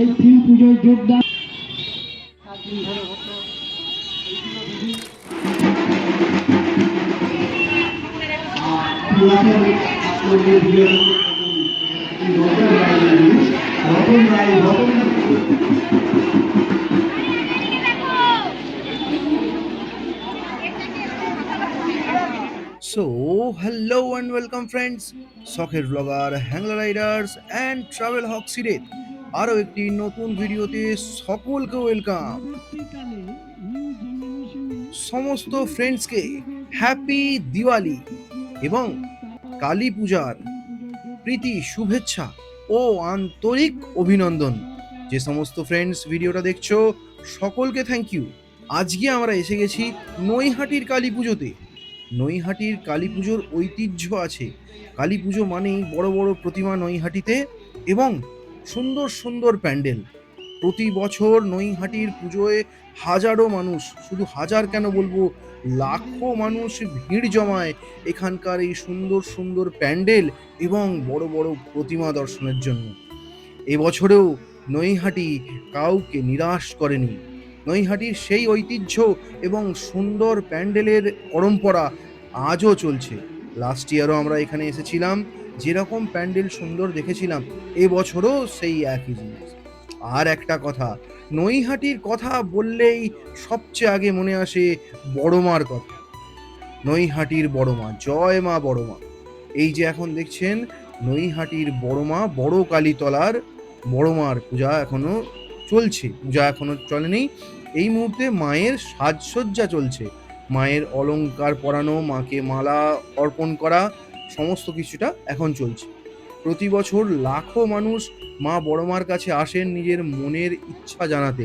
এই থিম পুজোয় যোগদান। So hello and welcome friends শখের blogger Hangla riders and travel হক সিরিজ আরও একটি নতুন ভিডিওতে সকলকে ওয়েলকাম সমস্ত ফ্রেন্ডসকে হ্যাপি দিওয়ালি এবং কালী পূজার প্রীতি, শুভেচ্ছা ও আন্তরিক অভিনন্দন। যে সমস্ত ফ্রেন্ডস ভিডিওটা দেখছ, সকলকে থ্যাংক ইউ আজকে আমরা এসে গেছি নৈহাটির কালী পুজোতে। নৈহাটির কালী পুজোর ঐতিহ্য আছে। কালী পুজো মানেই বড় বড় প্রতিমা নৈহাটিতে এবং সুন্দর সুন্দর প্যান্ডেল। প্রতি বছর নৈহাটির পুজোয় হাজারো মানুষ, শুধু হাজার কেন বলব? লাখো মানুষ ভিড় জমায় এখানকার এই সুন্দর সুন্দর প্যান্ডেল এবং বড় বড় প্রতিমা দর্শনের জন্য। এবছরেও নৈহাটি কাউকে নিরাশ করেনি। নৈহাটির সেই ঐতিহ্য এবং সুন্দর প্যান্ডেলের পরম্পরা আজও চলছে। লাস্ট ইয়ারও আমরা এখানে এসেছিলাম। যেরকম প্যান্ডেল সুন্দর দেখেছিলাম, এবছরও সেই একই জিনিস। আর একটা কথা, নৈহাটির কথা বললেই সবচেয়ে আগে মনে আসে বড়মার কথা। নৈহাটির বড়মা, জয় মা বড়মা। এই যে এখন দেখছেন, নৈহাটির বড়মা, বড় কালীতলার বড়মার পূজা এখনও চলছে, পূজা এখনও চলেনি। এই মুহূর্তে মায়ের সাজসজ্জা চলছে। মায়ের অলংকার পরানো, মাকে মালা অর্পণ করা সমস্ত কিছুটা এখন চলছে। প্রতি বছর লাখো মানুষ মা বড়মার কাছে আসেন নিজের মনের ইচ্ছা জানাতে,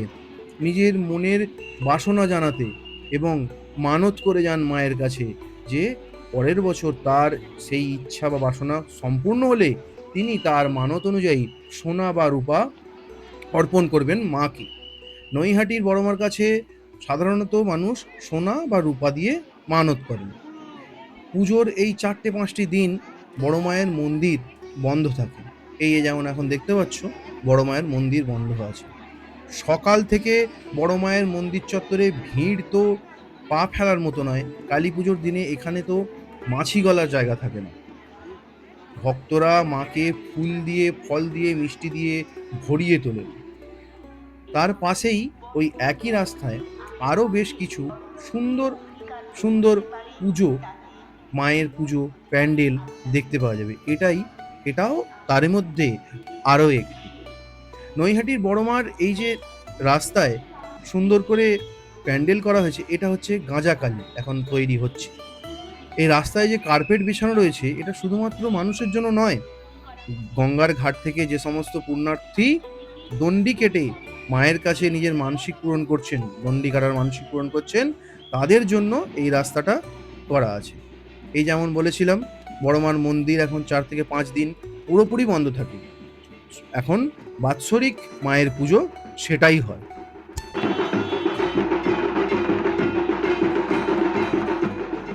নিজের মনের বাসনা জানাতে এবং মানত করে যান মায়ের কাছে যে পরের বছর তার সেই ইচ্ছা বা বাসনা সম্পূর্ণ হলে তিনি তার মানত অনুযায়ী সোনা বা রূপা অর্পণ করবেন মাকে। নৈহাটির বড়মার কাছে সাধারণত মানুষ সোনা বা রূপা দিয়ে মানত করেন। পুজোর এই চারটে পাঁচটি দিন বড় মায়ের মন্দির বন্ধ থাকে। এই যেমন এখন দেখতে পাচ্ছ, বড় মায়ের মন্দির বন্ধ আছে। সকাল থেকে বড় মায়ের মন্দির চত্বরে ভিড় তো পা ফেলার মতো নয়, কালী পুজোর দিনে এখানে তো মাছি গলার জায়গা থাকে না। ভক্তরা মাকে ফুল দিয়ে, ফল দিয়ে, মিষ্টি দিয়ে ভরিয়ে তোলে। তার পাশেই ওই একই রাস্তায় আরও বেশ কিছু সুন্দর সুন্দর পুজো মায়ের পুজো, প্যান্ডেল দেখতে পাওয়া যাবে। এটাই, এটাও তার মধ্যে আরও একটি। নৈহাটির বড়মার এই যে রাস্তায় সুন্দর করে প্যান্ডেল করা হয়েছে, এটা হচ্ছে গাঁজা গাঁজাকালি এখন তৈরি হচ্ছে। এই রাস্তায় যে কার্পেট বিছানো রয়েছে, এটা শুধুমাত্র মানুষের জন্য নয়, গঙ্গার ঘাট থেকে যে সমস্ত পুণ্যার্থী দণ্ডি কেটে মায়ের কাছে নিজের মানসিক পূরণ করছেন, দণ্ডি কাটার মানসিক পূরণ করছেন, তাদের জন্য এই রাস্তাটা করা আছে। এই যেমন বলেছিলাম, বড়মার মন্দির এখন চার থেকে পাঁচ দিন পুরোপুরি বন্ধ থাকে। এখন বাৎসরিক মায়ের পুজো সেটাই হয়।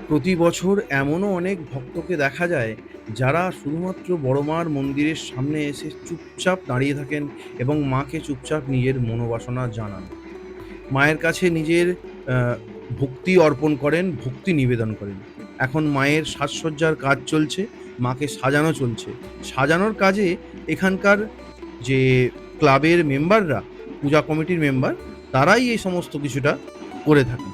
প্রতি বছর এমনও অনেক ভক্তকে দেখা যায়, যারা শুধুমাত্র বড়মার মন্দিরের সামনে এসে চুপচাপ দাঁড়িয়ে থাকেন এবং মাকে চুপচাপ নিজের মনোবাসনা জানান। মায়ের কাছে নিজের ভক্তি অর্পণ করেন, ভক্তি নিবেদন করেন। এখন মায়ের সাজসজ্জার কাজ চলছে, মাকে সাজানো চলছে। সাজানোর কাজে এখানকার যে ক্লাবের মেম্বাররা, পূজা কমিটির মেম্বার, তারাই এই সমস্ত কিছুটা করে থাকেন।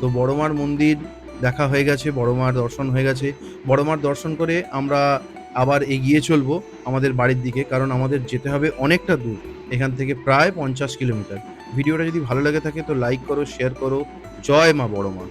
তো বড়মার মন্দির দেখা হয়ে গেছে, বড়মার দর্শন হয়ে গেছে। বড়মার দর্শন করে আমরা আবার এগিয়ে চলবো আমাদের বাড়ির দিকে, কারণ আমাদের যেতে হবে অনেকটা দূর, এখান থেকে প্রায় পঞ্চাশ কিলোমিটার। ভিডিওটা যদি ভালো লেগে থাকে তো লাইক করো শেয়ার করো। জয় মা বড়মা।